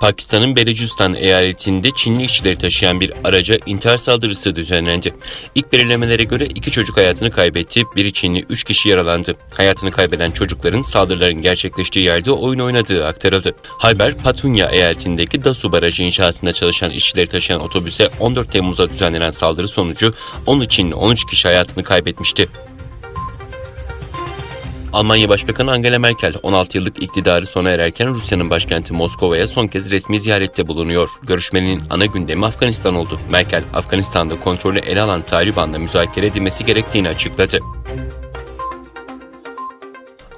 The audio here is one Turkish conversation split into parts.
Pakistan'ın Belucistan eyaletinde Çinli işçileri taşıyan bir araca intihar saldırısı düzenlendi. İlk belirlemelere göre iki çocuk hayatını kaybetti, biri Çinli, üç kişi yaralandı. Hayatını kaybeden çocukların saldırıların gerçekleştiği yerde oyun oynadığı aktarıldı. Hayber, Patunya eyaletindeki Dasu Barajı inşaatında çalışan işçileri taşıyan otobüse 14 Temmuz'da düzenlenen saldırı sonucu 10 Çinli 13 kişi hayatını kaybetmişti. Almanya Başbakanı Angela Merkel 16 yıllık iktidarı sona ererken Rusya'nın başkenti Moskova'ya son kez resmi ziyarette bulunuyor. Görüşmenin ana gündemi Afganistan oldu. Merkel, Afganistan'da kontrolü ele alan Taliban'la müzakere edilmesi gerektiğini açıkladı.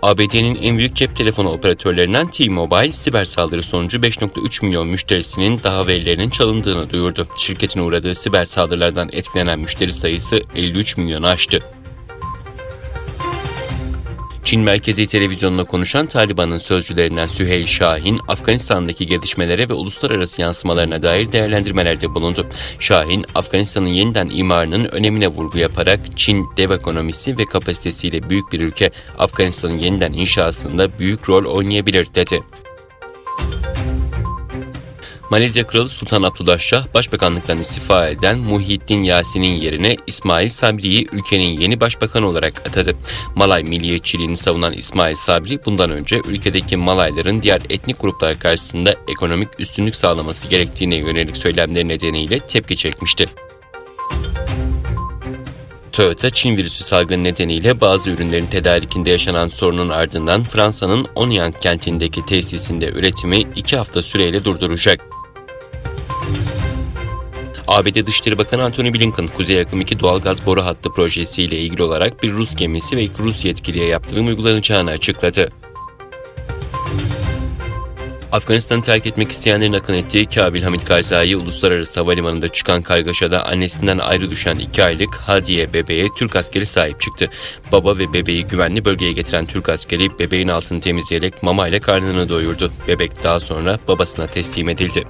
ABD'nin en büyük cep telefonu operatörlerinden T-Mobile, siber saldırı sonucu 5.3 milyon müşterisinin daha verilerinin çalındığını duyurdu. Şirketin uğradığı siber saldırılardan etkilenen müşteri sayısı 53 milyonu aştı. Çin Merkezi Televizyonu'na konuşan Taliban'ın sözcülerinden Süheyl Şahin, Afganistan'daki gelişmelere ve uluslararası yansımalarına dair değerlendirmelerde bulundu. Şahin, Afganistan'ın yeniden imarının önemine vurgu yaparak Çin dev ekonomisi ve kapasitesiyle büyük bir ülke Afganistan'ın yeniden inşasında büyük rol oynayabilir dedi. Malezya Kralı Sultan Abdullah Şah, Başbakanlıktan istifa eden Muhyiddin Yasin'in yerine İsmail Sabri'yi ülkenin yeni başbakanı olarak atadı. Malay milliyetçiliğini savunan İsmail Sabri, bundan önce ülkedeki Malayların diğer etnik gruplar karşısında ekonomik üstünlük sağlaması gerektiğine yönelik söylemleri nedeniyle tepki çekmişti. Toyota, Çin virüsü salgını nedeniyle bazı ürünlerin tedarikinde yaşanan sorunun ardından Fransa'nın Onyang kentindeki tesisinde üretimi 2 hafta süreyle durduracak. ABD Dışişleri Bakanı Antony Blinken, Kuzey Akım 2 doğalgaz boru hattı projesiyle ilgili olarak bir Rus gemisi ve iki Rus yetkiliye yaptırım uygulanacağını açıkladı. Afganistan'ı terk etmek isteyenlerin akın ettiği Kabil Hamid Karzai Uluslararası Havalimanı'nda çıkan kargaşada annesinden ayrı düşen 2 aylık Hadiye bebeğe Türk askeri sahip çıktı. Baba ve bebeği güvenli bölgeye getiren Türk askeri bebeğin altını temizleyerek mama ile karnını doyurdu. Bebek daha sonra babasına teslim edildi.